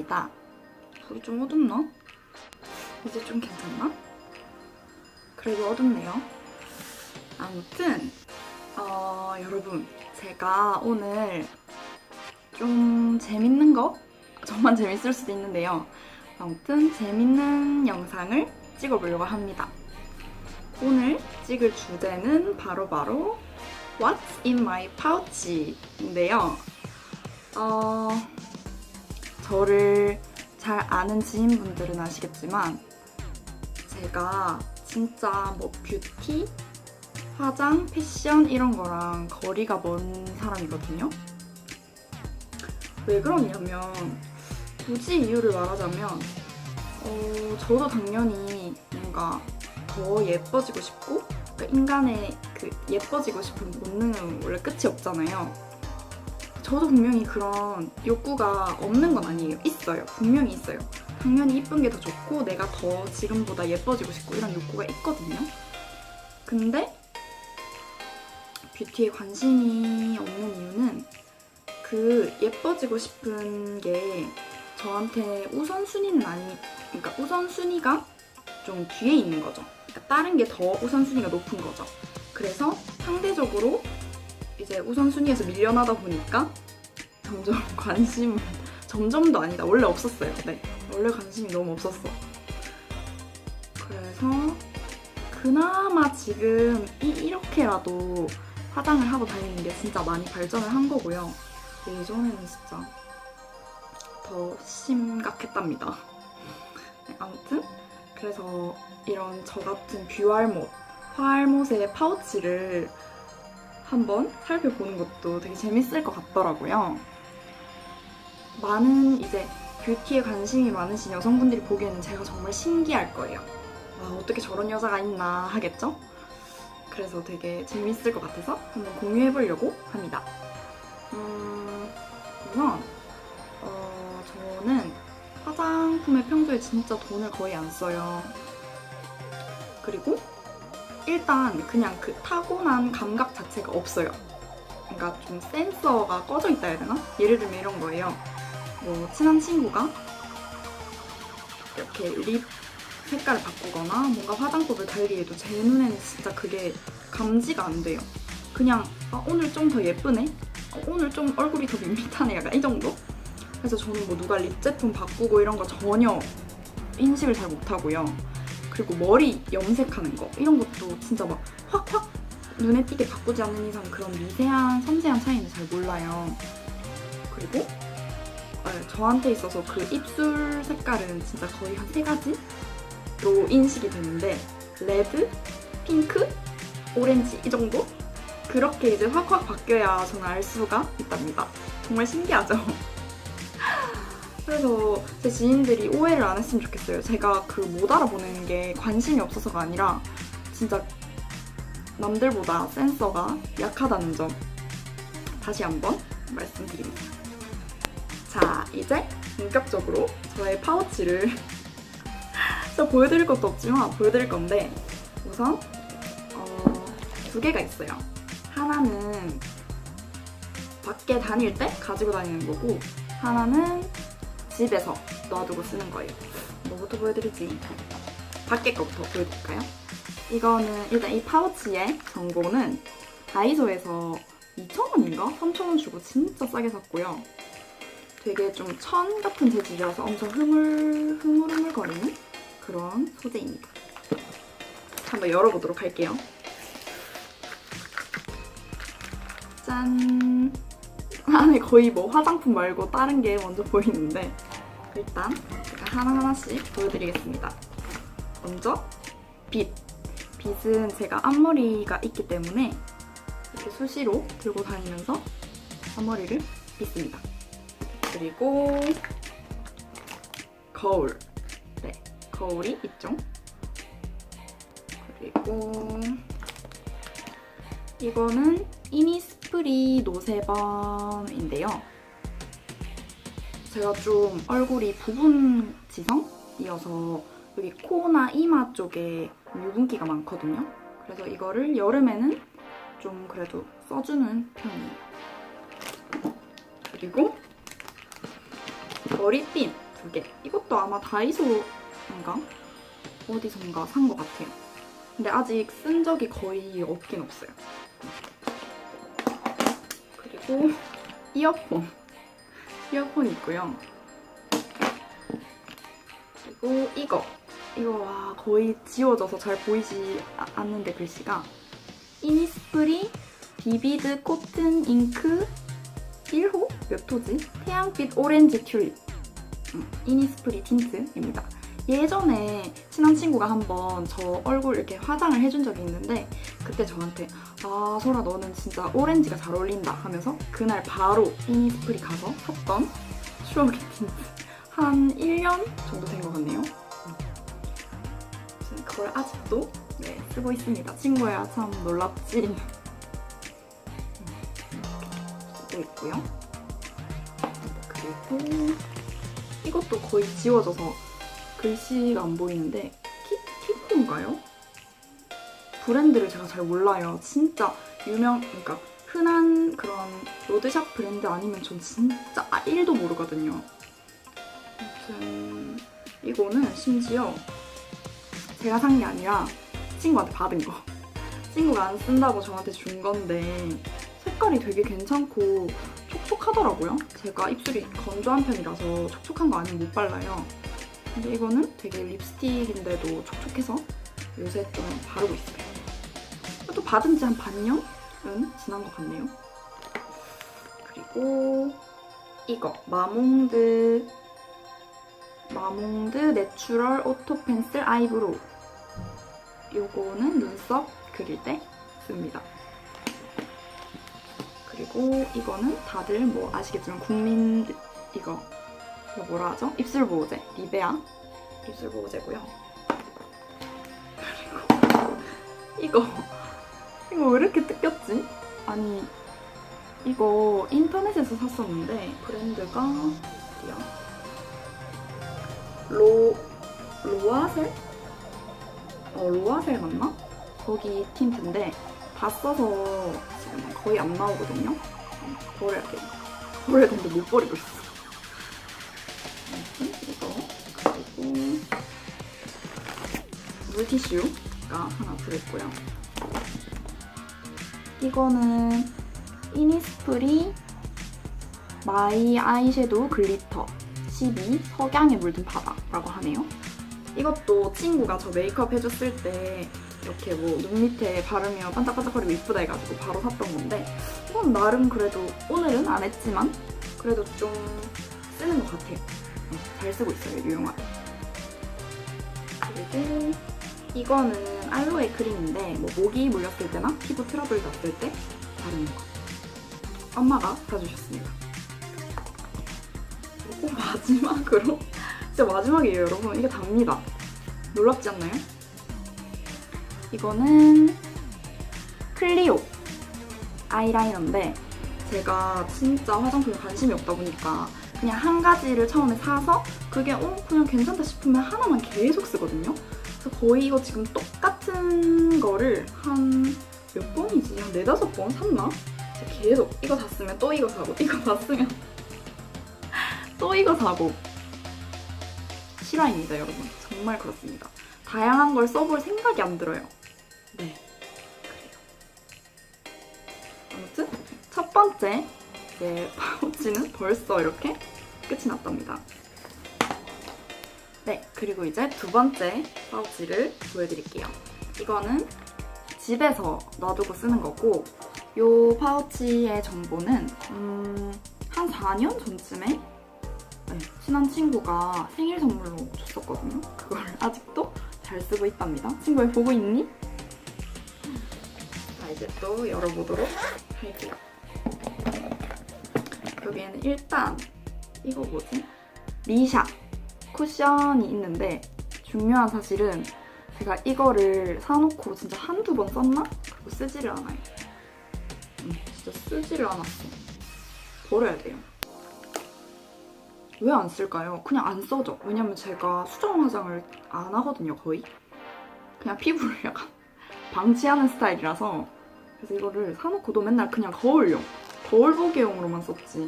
합니다. 불이 좀 어둡나? 이제 좀 괜찮나? 그래도 어둡네요. 아무튼 어, 여러분 제가 오늘 좀 재밌는 거? 저만 재밌을 수도 있는데요. 아무튼 재밌는 영상을 찍어보려고 합니다. 오늘 찍을 주제는 바로바로 What's in my pouch인데요. 어, 저를 잘 아는 지인분들은 아시겠지만 제가 진짜 뭐 뷰티, 화장, 패션 이런 거랑 거리가 먼 사람이거든요. 왜 그러냐면 굳이 이유를 말하자면 어, 저도 당연히 뭔가 더 예뻐지고 싶고 그러니까 인간의 그 예뻐지고 싶은 본능은 원래 끝이 없잖아요. 저도 분명히 그런 욕구가 없는 건 아니에요. 있어요. 분명히 있어요. 당연히 이쁜 게 더 좋고 내가 더 지금보다 예뻐지고 싶고 이런 욕구가 있거든요. 근데 뷰티에 관심이 없는 이유는 그 예뻐지고 싶은 게 저한테 우선순위는 아니, 그러니까 우선순위가 좀 뒤에 있는 거죠. 그러니까 다른 게 더 우선순위가 높은 거죠. 그래서 상대적으로 이제 우선순위에서 밀려나다 보니까 점점 관심, 점점도 아니다. 원래 없었어요. 네. 원래 관심이 너무 없었어. 그래서 그나마 지금 이, 이렇게라도 화장을 하고 다니는 게 진짜 많이 발전을 한 거고요. 예전에는 진짜 더 심각했답니다. 네, 아무튼 그래서 이런 저 같은 뷰알못, 화알못의 파우치를 한번 살펴보는 것도 되게 재밌을 것 같더라고요. 많은 이제 뷰티에 관심이 많으신 여성분들이 보기에는 제가 정말 신기할 거예요. 와, 어떻게 저런 여자가 있나 하겠죠? 그래서 되게 재밌을 것 같아서 한번 공유해보려고 합니다. 음, 우선, 어, 저는 화장품에 평소에 진짜 돈을 거의 안 써요. 그리고 일단 그냥 그 타고난 감각 자체가 없어요. 그러니까 좀 센서가 꺼져 있다 해야 되나? 예를 들면 이런 거예요. 뭐 친한 친구가 이렇게 립 색깔을 바꾸거나 뭔가 화장법을 달리해도 제 눈에는 진짜 그게 감지가 안 돼요. 그냥 아, 오늘 좀 더 예쁘네? 어, 오늘 좀 얼굴이 더 밋밋하네? 약간 이 정도? 그래서 저는 뭐 누가 립 제품 바꾸고 이런 거 전혀 인식을 잘 못하고요. 그리고 머리 염색하는 거 이런 것도 진짜 막 확확 눈에 띄게 바꾸지 않는 이상 그런 미세한 섬세한 차이는 잘 몰라요. 그리고 네, 저한테 있어서 그 입술 색깔은 진짜 거의 한 세 가지로 인식이 되는데 레드, 핑크, 오렌지 이 정도? 그렇게 이제 확확 바뀌어야 저는 알 수가 있답니다. 정말 신기하죠? 그래서 제 지인들이 오해를 안 했으면 좋겠어요. 제가 그 못 알아보는 게 관심이 없어서가 아니라 진짜 남들보다 센서가 약하다는 점 다시 한번 말씀드립니다. 자, 이제 본격적으로 저의 파우치를 진짜 보여드릴 것도 없지만 보여드릴 건데 우선 어, 두 개가 있어요. 하나는 밖에 다닐 때 가지고 다니는 거고 하나는 집에서 놔두고 쓰는 거예요. 뭐부터 보여드리지? 밖에 거부터 보여드릴까요? 이거는 일단 이 파우치의 정보는 다이소에서 2,000원인가? 3,000원 주고 진짜 싸게 샀고요. 되게 좀 천 같은 재질이라서 엄청 흐물, 흐물흐물거리는 그런 소재입니다. 한번 열어보도록 할게요. 짠! 안에 거의 뭐 화장품 말고 다른 게 먼저 보이는데 일단 제가 하나하나씩 보여드리겠습니다. 먼저 빗. 빗은 제가 앞머리가 있기 때문에 이렇게 수시로 들고 다니면서 앞머리를 빗습니다. 그리고 거울. 네, 거울이 있죠. 그리고 이거는 이니스프리 노세범인데요. 제가 좀 얼굴이 부분 지성이어서 여기 코나 이마 쪽에 유분기가 많거든요. 그래서 이거를 여름에는 좀 그래도 써주는 편이에요. 그리고 머리핀. 두 개. 이것도 아마 다이소인가? 어디선가 산 것 같아요. 근데 아직 쓴 적이 거의 없긴 없어요. 그리고 이어폰. 이어폰이 있고요. 그리고 이거. 이거 와 거의 지워져서 잘 보이지 아- 않는데 글씨가 이니스프리 비비드 코튼 잉크 1호? 몇 호지? 태양빛 오렌지 튤립 음, 이니스프리 틴트입니다. 예전에 친한 친구가 한번 저 얼굴 이렇게 화장을 해준 적이 있는데 그때 저한테 아 소라 너는 진짜 오렌지가 잘 어울린다 하면서 그날 바로 이니스프리 가서 샀던 추억의 틴트 한 1년 정도 된 것 같네요. 그걸 아직도 네, 쓰고 있습니다. 친구야 참 놀랍지? 음, 쓰고 있고요. 그리고 이것도 거의 지워져서 글씨가 안 보이는데 키, 키코인가요? 브랜드를 제가 잘 몰라요. 진짜 유명, 그러니까 흔한 그런 로드샵 브랜드 아니면 전 진짜 1도 모르거든요. 아무튼 이거는 심지어 제가 산 게 아니라 친구한테 받은 거. 친구가 안 쓴다고 저한테 준 건데 색깔이 되게 괜찮고 촉촉하더라고요. 제가 입술이 건조한 편이라서 촉촉한 거 아니면 못 발라요. 근데 이거는 되게 립스틱인데도 촉촉해서 요새 좀 바르고 있어요. 또 받은 지 한 반년은 지난 것 같네요. 그리고 이거 마몽드 마몽드 내추럴 오토 펜슬 아이브로우 요거는 눈썹 그릴 때 씁니다. 그리고 이거는 다들 뭐 아시겠지만 국민 이거 이거 뭐라 하죠? 입술 보호제 리베아 입술 보호제고요. 그리고 이거 이거 왜 이렇게 뜯겼지? 아니 이거 인터넷에서 샀었는데 브랜드가 어디야? 로 로아셀? 어 로아셀 맞나? 거기 틴트인데 다 써서 지금 거의 안 나오거든요. 어, 버려야 돼. 버려야 되는데 못 버리고 있어. 물티슈가 하나 들어있고요. 이거는 이니스프리 마이 아이섀도우 글리터 12 석양에 물든 바다라고 하네요. 이것도 친구가 저 메이크업 해줬을 때 이렇게 뭐 눈 밑에 바르면 반짝반짝거리고 이쁘다 해가지고 바로 샀던 건데 이건 나름 그래도 오늘은 안 했지만 그래도 좀 쓰는 것 같아요. 응, 잘 쓰고 있어요, 유용하게. 그리고 이거는 알로에 크림인데 뭐 모기 물렸을 때나 피부 트러블 났을 때 바르는 거. 엄마가 사주셨습니다. 그리고 마지막으로 진짜 마지막이에요, 여러분. 이게 답니다. 놀랍지 않나요? 이거는 클리오 아이라이너인데 제가 진짜 화장품에 관심이 없다 보니까 그냥 한 가지를 처음에 사서 그게 어 그냥 괜찮다 싶으면 하나만 계속 쓰거든요. 그래서 거의 이거 지금 똑같은 거를 한 몇 번이지? 한 네다섯 번 샀나? 계속 이거 다 쓰면 또 이거 사고 이거 다 쓰면 또 이거 사고. 실화입니다 여러분. 정말 그렇습니다. 다양한 걸 써볼 생각이 안 들어요. 네. 그래요. 아무튼 첫 번째 이제 파우치는 벌써 이렇게 끝이 났답니다 네 그리고 이제 두 번째 파우치를 보여드릴게요 이거는 집에서 놔두고 쓰는 거고 이 파우치의 정보는 음, 한 4년 전쯤에 네, 친한 친구가 생일 선물로 줬었거든요. 그걸 아직도 잘 쓰고 있답니다. 친구 왜 보고 있니? 자 이제 또 열어보도록 할게요. 여기에는 일단 이거 뭐지? 리샤 쿠션이 있는데 중요한 사실은 제가 이거를 사놓고 진짜 한두 번 썼나? 그리고 쓰지를 않아요. 음, 진짜 쓰지를 않았어. 버려야 돼요. 왜 안 쓸까요? 그냥 안 써져. 왜냐면 제가 수정 화장을 안 하거든요, 거의. 그냥 피부를 약간 방치하는 스타일이라서 그래서 이거를 사놓고도 맨날 그냥 거울용, 거울 보기용으로만 썼지.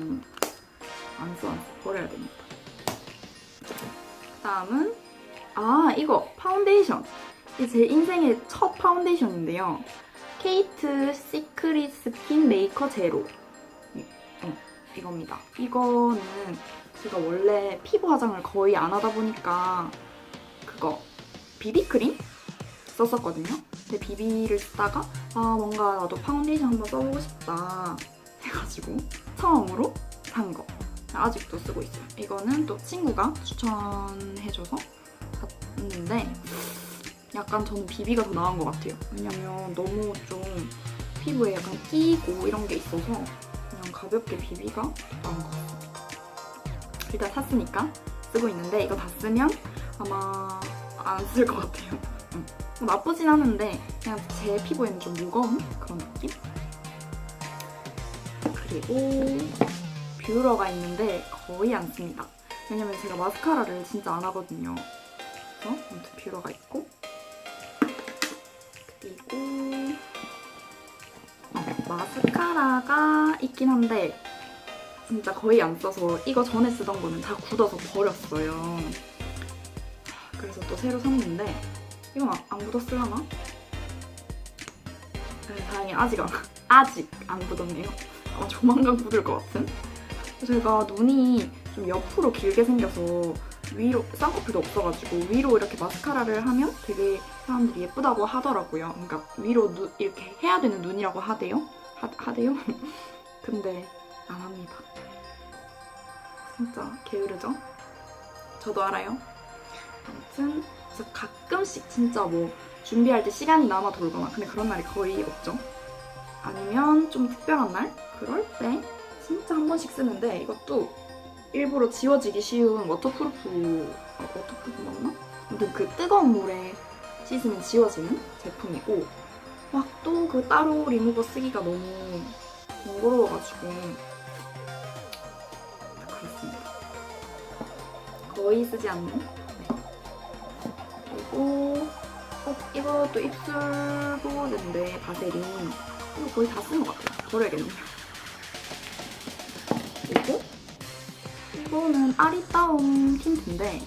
안 써, 안 써. 버려야 됩니다. 다음은 아 이거 파운데이션. 이게 제 인생의 첫 파운데이션인데요. 케이트 시크릿 스킨 메이커 제로. 이, 어, 이겁니다. 이거는 제가 원래 피부 화장을 거의 안 하다 보니까 그거 비비크림 썼었거든요. 근데 비비를 쓰다가 아 뭔가 나도 파운데이션 한번 써보고 싶다 해가지고 처음으로 산 거. 아직도 쓰고 있어요. 이거는 또 친구가 추천해줘서 샀는데 약간 저는 비비가 더 나은 것 같아요. 왜냐면 너무 좀 피부에 약간 끼고 이런 게 있어서 그냥 가볍게 비비가 더 나은 것 같습니다. 일단 샀으니까 쓰고 있는데 이거 다 쓰면 아마 안 쓸 것 같아요. 음. 나쁘진 않은데 그냥 제 피부에는 좀 무거운 그런 느낌? 그리고 뷰러가 있는데 거의 안 씁니다. 왜냐면 제가 마스카라를 진짜 안 하거든요. 그래서 아무튼 뷰러가 있고 그리고 어, 마스카라가 있긴 한데 진짜 거의 안 써서 이거 전에 쓰던 거는 다 굳어서 버렸어요. 그래서 또 새로 샀는데 이건 안, 안 굳었을라나? 네, 다행히 아직 안, 아직 안 굳었네요. 아마 조만간 굳을 것 같은. 제가 눈이 좀 옆으로 길게 생겨서 위로 쌍꺼풀도 없어가지고 위로 이렇게 마스카라를 하면 되게 사람들이 예쁘다고 하더라고요. 그러니까 위로 눈 이렇게 해야 되는 눈이라고 하대요. 하, 하대요. 근데 안 합니다. 진짜 게으르죠? 저도 알아요. 아무튼 그래서 가끔씩 진짜 뭐 준비할 때 시간이 남아 돌거나 근데 그런 날이 거의 없죠. 아니면 좀 특별한 날 그럴 때 진짜 한 번씩 쓰는데 이것도 일부러 지워지기 쉬운 워터프루프 어, 워터프루프 맞나? 아무튼 그 뜨거운 물에 씻으면 지워지는 제품이고 막 또 그 따로 리무버 쓰기가 너무 번거로워가지고 그렇습니다. 거의 쓰지 않는 네. 그리고 어, 이것도 입술 보호제인데 바세린 이거 거의 다쓴것 같아요. 버려야겠네요. 이거는 아리따움 틴트인데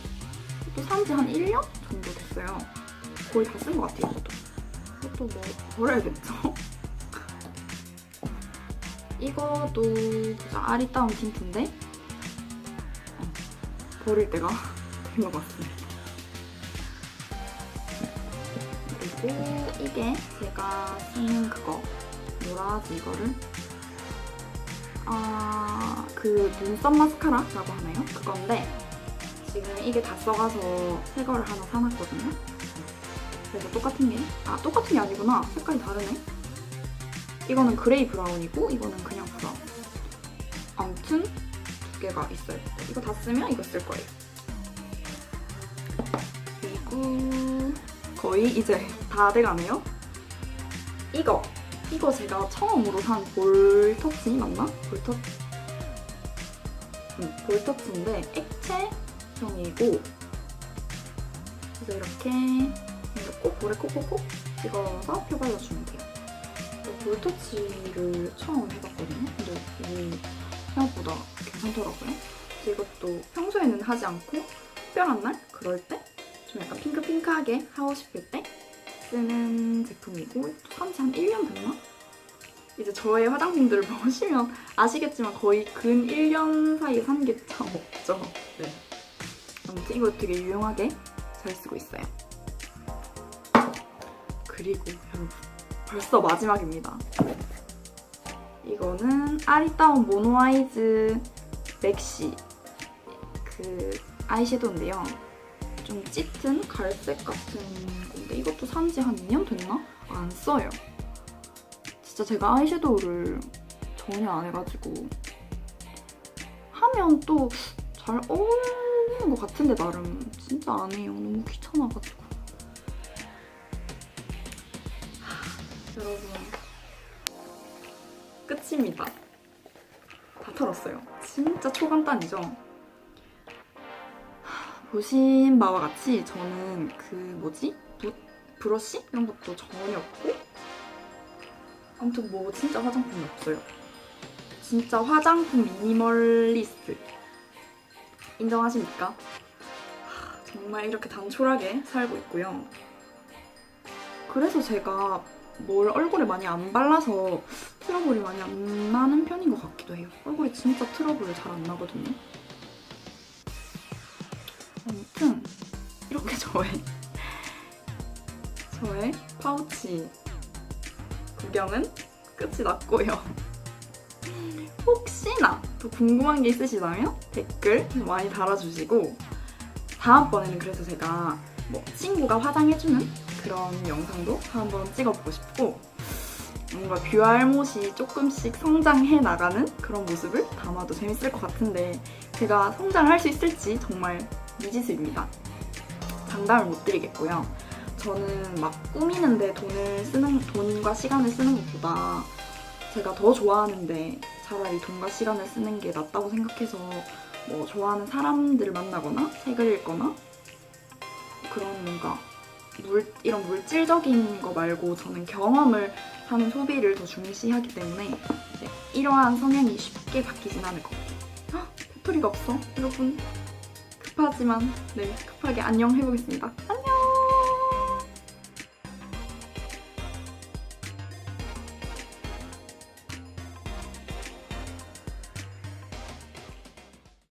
또 산지 한 1년 정도 됐어요. 거의 다 쓴 것 같아요, 이것도. 이것도 뭐 버려야겠죠? 이것도 보자, 아리따움 틴트인데 어, 버릴 때가 된 것 같습니다. 그리고 이게 제가 쓰는 그거 뭐라 하지 이거를 아, 그 눈썹 마스카라라고 하나요? 그건데 지금 이게 다 써가서 새 거를 하나 사놨거든요. 그래서 똑같은 게, 아, 똑같은 게 아니구나. 색깔이 다르네. 이거는 그레이 브라운이고, 이거는 그냥 브라운. 아무튼 두 개가 있어요. 이거 다 쓰면 이거 쓸 거예요. 그리고 거의 이제 다 돼가네요. 이거 이거 제가 처음으로 산 볼터치 맞나? 볼터치 응, 볼터치인데 액체형이고 그래서 이렇게 꼭 볼에 콕콕콕 찍어서 펴 발라주면 돼요. 볼터치를 처음 해봤거든요. 근데 이게 생각보다 괜찮더라고요. 이것도 평소에는 하지 않고 특별한 날 그럴 때 좀 약간 핑크핑크하게 하고 싶을 때 쓰는 제품이고 산지 한 1년 됐나? 이제 저의 화장품들을 보시면 아시겠지만 거의 근 1년 사이에 산 게 참 없죠. 네. 아무튼 이거 되게 유용하게 잘 쓰고 있어요. 그리고 여러분 벌써 마지막입니다. 이거는 아리따운 모노아이즈 맥시 그 아이섀도우인데요. 좀 짙은 갈색 같은 건데 이것도 산 지 한 2년 됐나? 안 써요. 진짜 제가 아이섀도우를 전혀 안 해가지고 하면 또 잘 어울리는 것 같은데 나름 진짜 안 해요. 너무 귀찮아가지고. 하, 여러분 끝입니다. 다 털었어요. 진짜 초간단이죠? 보신 바와 같이 저는 그 뭐지? 부, 브러쉬? 이런 것도 전혀 없고 아무튼 뭐 진짜 화장품이 없어요. 진짜 화장품 미니멀리스트 인정하십니까? 하, 정말 이렇게 단촐하게 살고 있고요. 그래서 제가 뭘 얼굴에 많이 안 발라서 트러블이 많이 안 나는 편인 것 같기도 해요. 얼굴에 진짜 트러블 잘 안 나거든요. 저의 저의 파우치 구경은 끝이 났고요. 혹시나 더 궁금한 게 있으시다면 댓글 많이 달아주시고 다음번에는 그래서 제가 뭐 친구가 화장해주는 그런 영상도 한번 찍어보고 싶고 뭔가 뷰알못이 조금씩 성장해 나가는 그런 모습을 담아도 재밌을 것 같은데 제가 성장할 수 있을지 정말 미지수입니다. 장담을 못 드리겠고요. 저는 막 꾸미는데 돈을 쓰는 돈과 시간을 쓰는 것보다 제가 더 좋아하는데 차라리 돈과 시간을 쓰는 게 낫다고 생각해서 뭐 좋아하는 사람들을 만나거나 책을 읽거나 그런 뭔가 물, 이런 물질적인 거 말고 저는 경험을 하는 소비를 더 중시하기 때문에 이러한 성향이 쉽게 바뀌진 않을 것 같아요. 헉, 배터리가 없어. 여러분 급하지만 네 급하게 안녕 해보겠습니다.